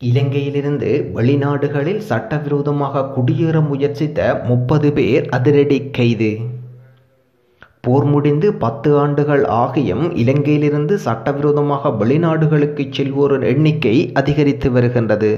இலங்கையிலிருந்து வெளிநாடுகளில் சட்டவிரோதமாக குடியேற முயற்சித்த முப்பது பேர் அதிரடி கைது. போர் முடிந்து பத்து ஆண்டுகள் ஆகியும் இலங்கையிலிருந்து சட்டவிரோதமாக வெளிநாடுகளுக்கு செல்வோரின் எண்ணிக்கை அதிகரித்து வருகின்றது.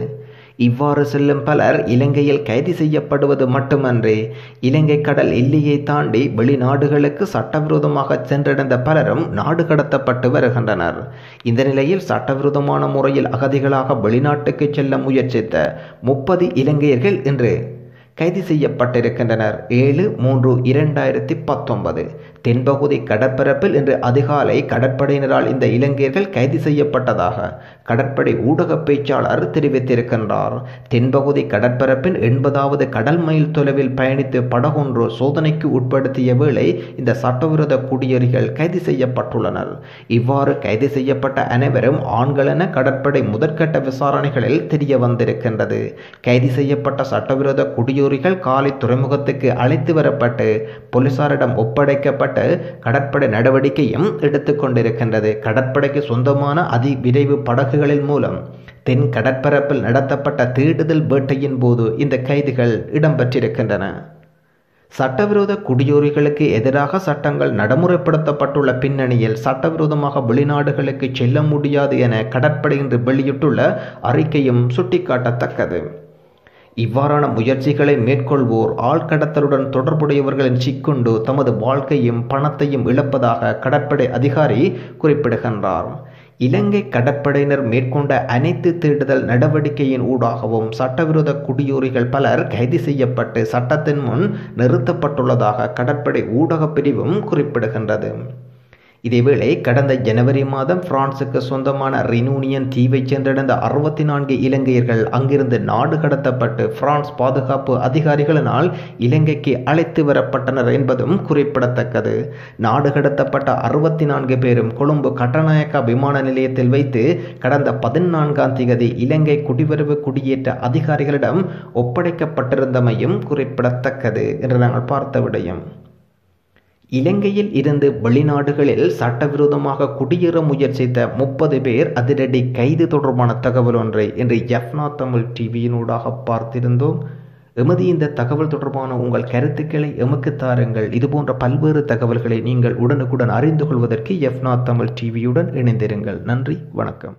இவ்வாறு செல்லும் பலர் இலங்கையில் கைது செய்யப்படுவது மட்டுமன்றி. இலங்கை கடல் எல்லையை தாண்டி வெளிநாடுகளுக்கு சட்டவிரோதமாக சென்றடைந்த பலரும் நாடு கடத்தப்பட்டு வருகின்றனர். இந்த நிலையில் சட்டவிரோதமான முறையில் அகதிகளாக வெளிநாட்டுக்கு செல்ல முயற்சித்த முப்பது இலங்கையர்கள் இன்று கைது செய்யப்பட்டிருக்கின்றனர். ஏழு மூன்று இரண்டாயிரத்தி பத்தொன்பது. தென்பகுதி கடற்பரப்பில் இன்று அதிகாலை கடற்படையினரால் இந்த இலங்கையர்கள் கைது செய்யப்பட்டதாக கடற்படை ஊடக பேச்சாளர் தெரிவித்திருக்கின்றார். தென்பகுதி கடற்பரப்பின் எண்பதாவது கடல் மைல் தொலைவில் பயணித்து படகொன்று சோதனைக்கு உட்படுத்திய வேளை இந்த சட்டவிரோத குடியேறிகள் கைது செய்யப்பட்டுள்ளனர். இவ்வாறு கைது செய்யப்பட்ட அனைவரும் ஆண்களென கடற்படை முதற்கட்ட விசாரணைகளில் தெரிய வந்திருக்கின்றது கைது செய்யப்பட்ட சட்டவிரோத குடியேறி குடியூரிகள் காலை துறைமுகத்துக்கு அழைத்து வரப்பட்டு போலீசாரிடம் ஒப்படைக்கப்பட்டு கடற்படை நடவடிக்கையும் எடுத்துக்கொண்டிருக்கின்றது கடற்படைக்கு சொந்தமான அதி விரைவு படகுகளின் மூலம் தென் கடற்பரப்பில் நடத்தப்பட்ட தேடுதல் வேட்டையின் போது இந்த கைதுகள் இடம்பெற்றிருக்கின்றன. சட்டவிரோத குடியோரிகளுக்கு எதிராக சட்டங்கள் நடைமுறைப்படுத்தப்பட்டுள்ள பின்னணியில் சட்டவிரோதமாக வெளிநாடுகளுக்கு செல்ல முடியாது என கடற்படை இன்று வெளியிட்டுள்ள அறிக்கையும் சுட்டிக்காட்டத்தக்கது. இவ்வாறான முயற்சிகளை மேற்கொள்வோர் ஆழ்கடத்தலுடன் தொடர்புடையவர்களின் சிக்குண்டு தமது வாழ்க்கையும் பணத்தையும் இழப்பதாக கடற்படை அதிகாரி குறிப்பிடுகின்றார். இலங்கை கடற்படையினர் மேற்கொண்ட அனைத்து தேடுதல் நடவடிக்கையின் ஊடாகவும் சட்டவிரோத குடியோரிகள் பலர் கைது செய்யப்பட்டு சட்டத்தின் முன் நிறுத்தப்பட்டுள்ளதாக கடற்படை ஊடகப் பிரிவும் குறிப்பிடுகின்றது. இதேவேளை கடந்த ஜனவரி மாதம் பிரான்சுக்கு சொந்தமான ரினூனியன் தீவை சென்றடைந்த அறுபத்தி நான்கு இலங்கையர்கள் அங்கிருந்து நாடு கடத்தப்பட்டு பிரான்ஸ் பாதுகாப்பு அதிகாரிகளினால் இலங்கைக்கு அழைத்து வரப்பட்டனர் என்பதும் குறிப்பிடத்தக்கது. நாடு கடத்தப்பட்ட அறுபத்தி நான்கு பேரும் கொழும்பு கட்டநாயக்கா விமான நிலையத்தில் வைத்து கடந்த பதினான்காம் தேதி இலங்கை குடிவரவு குடியேற்ற அதிகாரிகளிடம் ஒப்படைக்கப்பட்டிருந்தமையும் குறிப்பிடத்தக்கது என்று நாங்கள் பார்த்த விடயம். இலங்கையில் இருந்து வெளிநாடுகளில் சட்டவிரோதமாக குடியேற முயற்சித்த முப்பது பேர் அதிரடி கைது தொடர்பான தகவல் ஒன்றை இன்று எஃப்னா தமிழ் டிவியினூடாக பார்த்திருந்தோம். எமது இந்த தகவல் தொடர்பான உங்கள் கருத்துக்களை எமக்கு தாருங்கள். இதுபோன்ற பல்வேறு தகவல்களை நீங்கள் உடனுக்குடன் அறிந்து கொள்வதற்கு எஃப்னா தமிழ் டிவியுடன் இணைந்திருங்கள். நன்றி வணக்கம்.